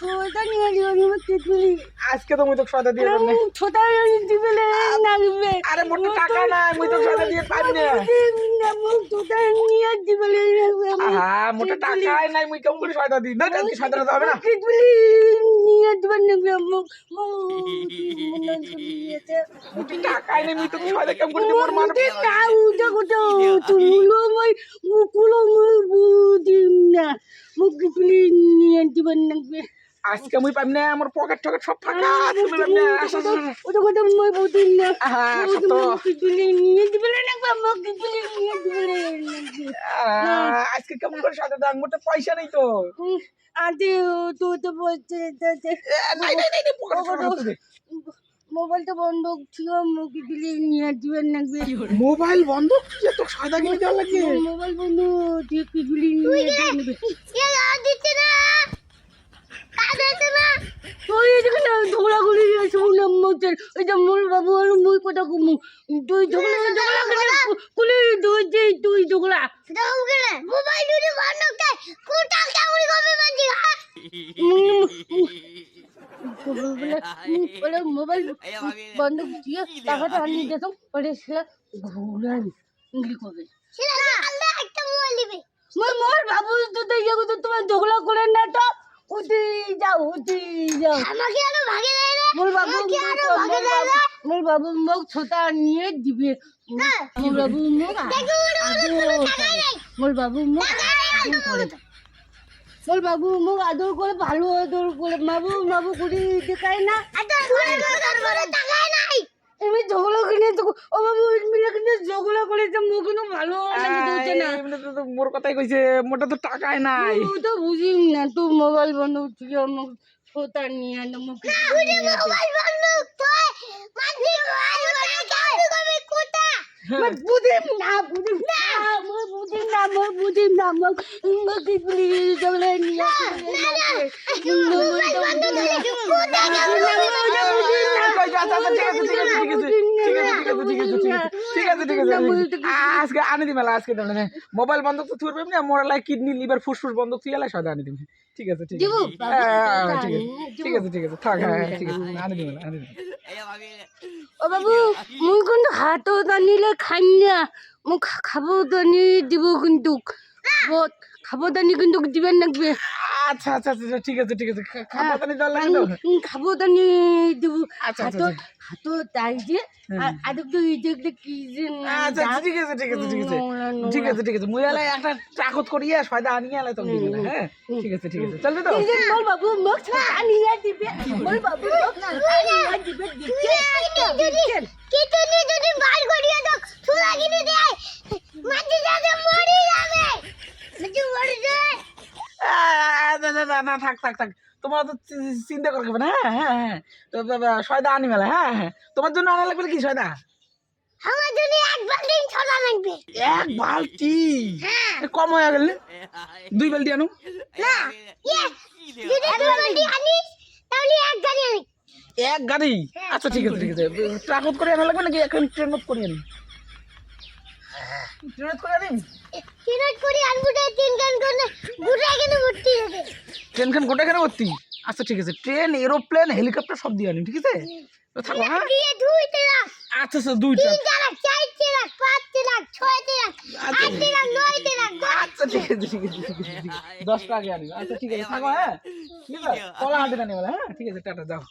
ছোটা নিয়ে যাব তেতুলি আজকে তো মুই তো সদা দিয়ে দেব না ছোটা দিবেলে নাগবে আরে মোটা টাকা নাই মুই তো সদা দিয়ে পারি না মুখ ছোটা নিয়ে দিবেলে আহা মোটা টাকাই নাই মুই কেমন করে সদা দিই। না জানি সদা দিতে হবে না? তেতুলি নিয়ে দিবেন নাগবে মুখ মোটা টাকাই নাই মুই তো সদা কেমন করে দিব মোর মান উঠে উঠে তুলো মই মুকুলো মই না। মুখ নিয়ে দিবেন নাগবে আজকে মুই পাবি না আমার পকেট টকেট সব ফাঁকা তুমি পাবি না আসো আসো, আসো। ওটা কথা মই বুঝিম না। আহা সত্য। নিয়ে দিবেলে নাগবে মুখ তেতুলি নিয়ে দিবেলে আজকে কেমন করে সদা দাম মোটা পয়সা নেই তো। আন্টি তো তো বলছে যে- নাই নাই নাই পকেটে। মোবাইলটা বন্ধ ছিল মুখে দিলে নিয়ে দিবেন নাকবে মোবাইল বন্ধ? কি তো সদা কিনে দেওয়া লাগে? মোবাইল বন্ধ দিয়ে কি দিলে নিয়ে না। কাঁদাচ্ছে না ওই এদিকে না ঝগড়া করে শুনলাম মোচের ওই যে মোর বাবু আর মুই কথা কুমু। তুই ঝগড়া ঝগড়া করে কুলে তুই যে তুই ঝগড়া। দাও গেলে মোবাইল দুটি বন্ধ করে কোটা কেমন কবে বলে মোবাইল বন্ধ দিয়ে টাকাটা আনিয়ে যেত পরে সেটা ঘুরাই ইংলি করবে? সেটা আল্লাহ একটা মোবাইল দিবে। মোর মোর বাবু তো আমাকে আরও ভাগে দেয় না? মুলবাবু আরও ভাগে দেয় না? মুলবাবু মুখ ছোটা নিয়ে দিবে। মুলবাবু মুখ মুলবাবু মুখ মুলবাবু মুখ আদর করে ভালো আদর করে। মাবু মাবু কুড়ি দেখায় না। আচ্ছা, এমনি ঝগড়া করে ও বাবু মিলে কিন্তু ঝগড়া করে কোনো ভালো না। এমনি তো মোর কথাই কইছে মোটা তো টাকায় নাই। তো বুঝিন না তুই মোবাইল বন্ধ ফোতার নিয়ে আনো মুখে বুদিম না বুদিম না মোর ঠিক আছে ঠিক আছে ঠিক আছে ঠিক আছে ঠিক আছে ঠিক আছে, ঠিক আছে, আজকে আনি দিম আজকে দিম মোবাইল বন্ধ তো থুরবে না মোরা লাই কিডনি লিভার ফুসফুস বন্ধ তুই এলাই সদা আনি দিম। ঠিক আছে ঠিক দিব, আছে। ঠিক আছে দিব। ঠিক আছে থাক হ্যাঁ হ্যাঁ, ঠিক আছে। আনি দিম এলা, আনি দিম। ও বাবু মুই কিন্তু হাতও দানিলে খাই না। মোক খাব দানি দিব কিন্তু। খাবদানি কিন্তু দিবেন লাগবে আচ্ছা আচ্ছা আচ্ছা ঠিক আছে ঠিক আছে খাবদানি দেওয়া লাগবে খাবদানি দেব আচ্ছা আচ্ছা হাতো তাই যে আর একটু ইজেক্টে কি যে আচ্ছা ঠিক আছে ঠিক আছে ঠিক আছে ঠিক আছে ঠিক আছে মুয়ালে একটা টাকত করিয়া ফায়দা আনি আলে তো হ্যাঁ ঠিক আছে ঠিক আছে চলবে তো ইজেক্ট বল বাবু মক্স আনিয়ে দিবে বল বাবু মক্স আনিয়ে দিবে দিবে না থাক থাক থাক। তোমার তো চিন্তা করে না। হ্যাঁ হ্যাঁ হ্যাঁ তো সয়দা আনি মেলা হ্যাঁ হ্যাঁ তোমার জন্য আনা লাগবে কি সয়দা আমার জন্য এক বালতি ছোলা লাগবে। এক বালতি? কম হয়ে গেল দুই বালতি আনো। না যদি এক বালতি। আনিস তাহলে এক গাড়ি আনি। এক গাড়ি? আচ্ছা ঠিক আছে ঠিক আছে। ট্রাকত করে আনা লাগবে নাকি এখন ট্রেনত করে আনি? ট্রেনত করে আনি করে তিন গান করে গুড়া কেন ভর্তি হবে ট্রেন খান গোটা কেন ভর্তি? আচ্ছা ঠিক আছে। ট্রেন এরোপ্লেন হেলিকপ্টার সব দিয়ে আনি ঠিক আছে? থাকো হ্যাঁ আচ্ছা আচ্ছা দুইটা আচ্ছা। আচ্ছা ঠিক আছে ঠিক আছে ঠিক আছে ঠিক আছে। দশটা আগে আনি। আচ্ছা ঠিক আছে থাকো হ্যাঁ। ঠিক আছে কলা হাতে আনি বলে হ্যাঁ। ঠিক আছে টাটা যাও।